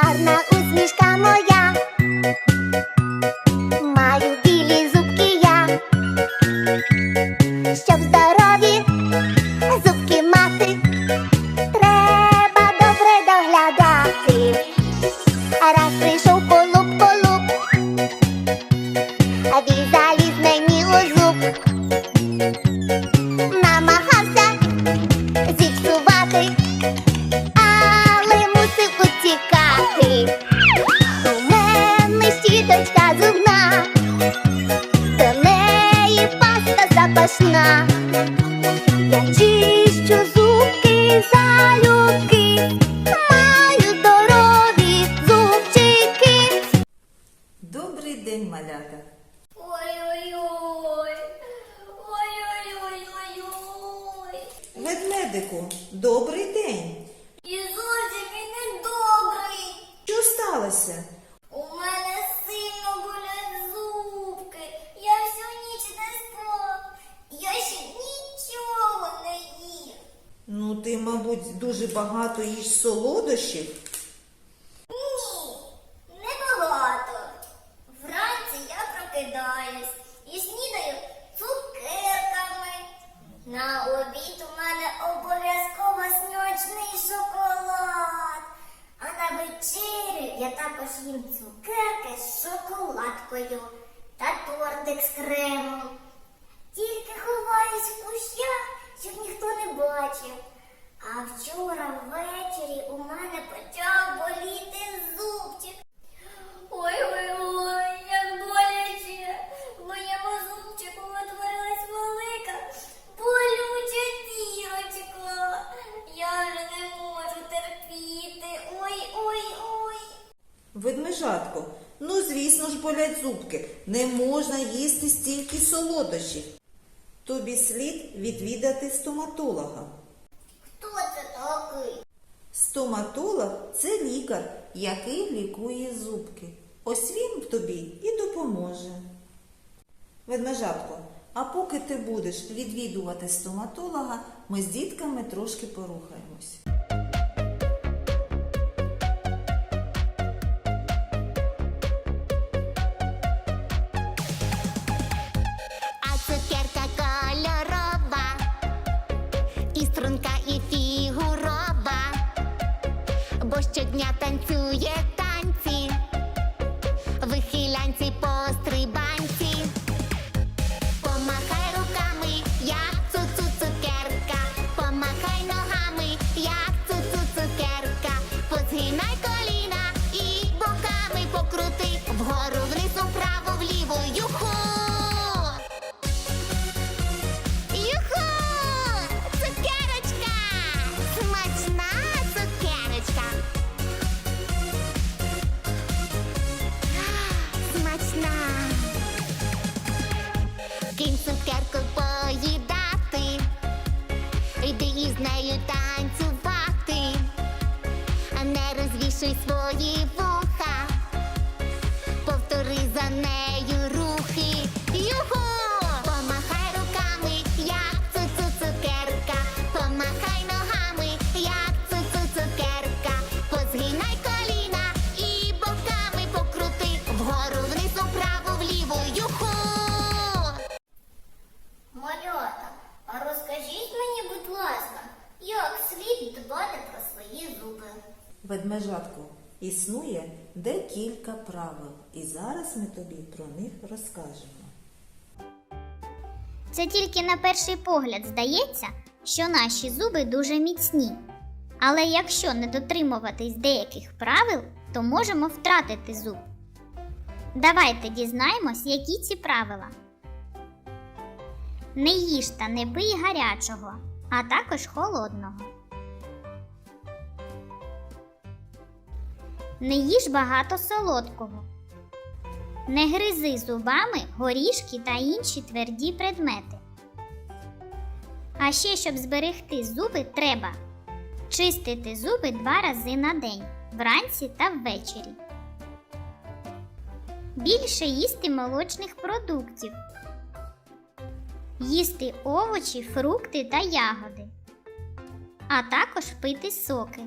karma запашна. Я чищу зубки залюбки, маю здорові зубчики. Добрий день, малята! Ой-ой-ой. Ой-ой-ой-ой-ой. Ведмедику, добрий день! І зовсім і не добрий. Що сталося? У мене сильно болять зубки. Я всю ніч не спав. Я ще нічого не їв. Ну, ти, мабуть, дуже багато їш солодощів. Ні, небагато. Вранці я прокидаюсь і снідаю цукерками. На обід у мене обов'язково смачний шоколад. А на вечерю я також їм цукерки з шоколадкою та тортик з кремом. Тільки ховаюсь в кущах, щоб ніхто не бачив. А вчора ввечері у мене почав боліти зубчик. Ой-ой-ой, як боляче. В моєму зубчику утворилась велика болюча дірочка. Я вже не можу терпіти. Ой-ой-ой. Ведмежатко, ну звісно ж болять зубки. Не можна їсти стільки солодощів. Тобі слід відвідати стоматолога. Хто? Стоматолог це лікар, який лікує зубки. Ось він тобі і допоможе. Ведмежатко, а поки ти будеш відвідувати стоматолога, ми з дітками трошки порухаємось. Бо танцює розвішуй свої Ведмежатко, існує декілька правил, і зараз ми тобі про них розкажемо. Це тільки на перший погляд здається, що наші зуби дуже міцні. Але якщо не дотримуватись деяких правил, то можемо втратити зуб. Давайте дізнаємось, які ці правила. Не їж та не пий гарячого, а також холодного. Не їж багато солодкого. Не гризи зубами горішки та інші тверді предмети. А ще, щоб зберегти зуби, треба чистити зуби два рази на день вранці та ввечері. Більше їсти молочних продуктів. Їсти овочі, фрукти та ягоди. А також пити соки.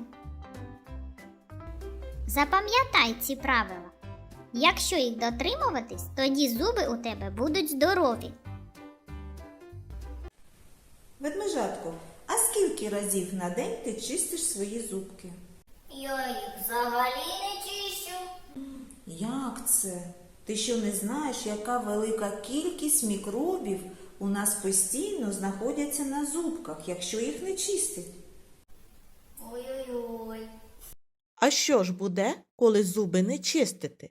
Запам'ятай ці правила. Якщо їх дотримуватись, тоді зуби у тебе будуть здорові. Ведмежатко, а скільки разів на день ти чистиш свої зубки? Я їх взагалі не чищу. Як це? Ти що не знаєш, яка велика кількість мікробів у нас постійно знаходяться на зубках, якщо їх не чистить? Ой-ой-ой. А що ж буде, коли зуби не чистити?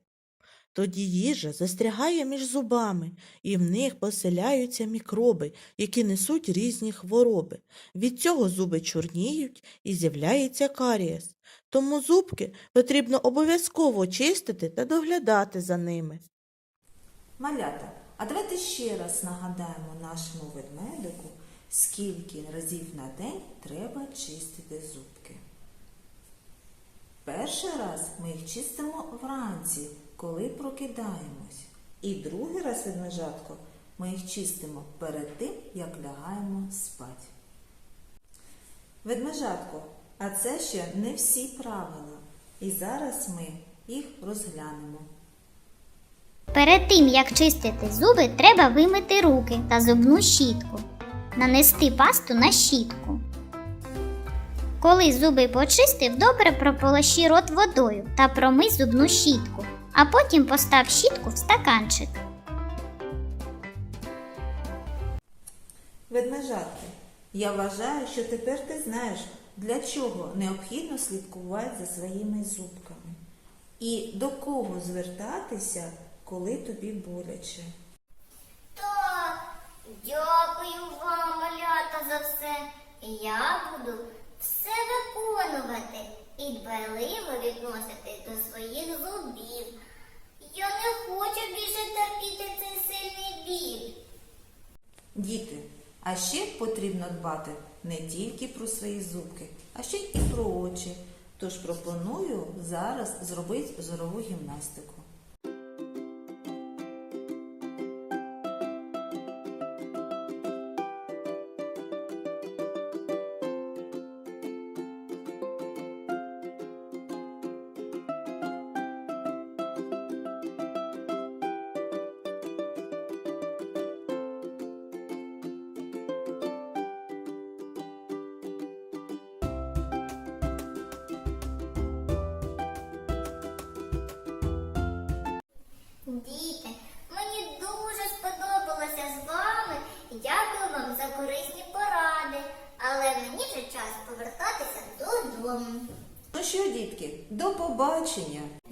Тоді їжа застрягає між зубами, і в них поселяються мікроби, які несуть різні хвороби. Від цього зуби чорніють і з'являється карієс. Тому зубки потрібно обов'язково чистити та доглядати за ними. Малята, а давайте ще раз нагадаємо нашому ведмедику, скільки разів на день треба чистити зубки. Перший раз ми їх чистимо вранці, коли прокидаємось. І другий раз, ведмежатко, ми їх чистимо перед тим, як лягаємо спати. Ведмежатко, а це ще не всі правила. І зараз ми їх розглянемо. Перед тим, як чистити зуби, треба вимити руки та зубну щітку, нанести пасту на щітку. Коли зуби почистив, добре прополощи рот водою та промий зубну щітку, а потім постав щітку в стаканчик. Ведмежатки, я вважаю, що тепер ти знаєш, для чого необхідно слідкувати за своїми зубками і до кого звертатися, коли тобі боляче. Так, дякую вам, малята, за все. Я буду все виконувати і дбайливо відноситись до своїх зубів. Я не хочу більше терпіти цей сильний біль. Діти, а ще потрібно дбати не тільки про свої зубки, а ще й про очі. Тож пропоную зараз зробити зорову гімнастику. Дітки, до побачення!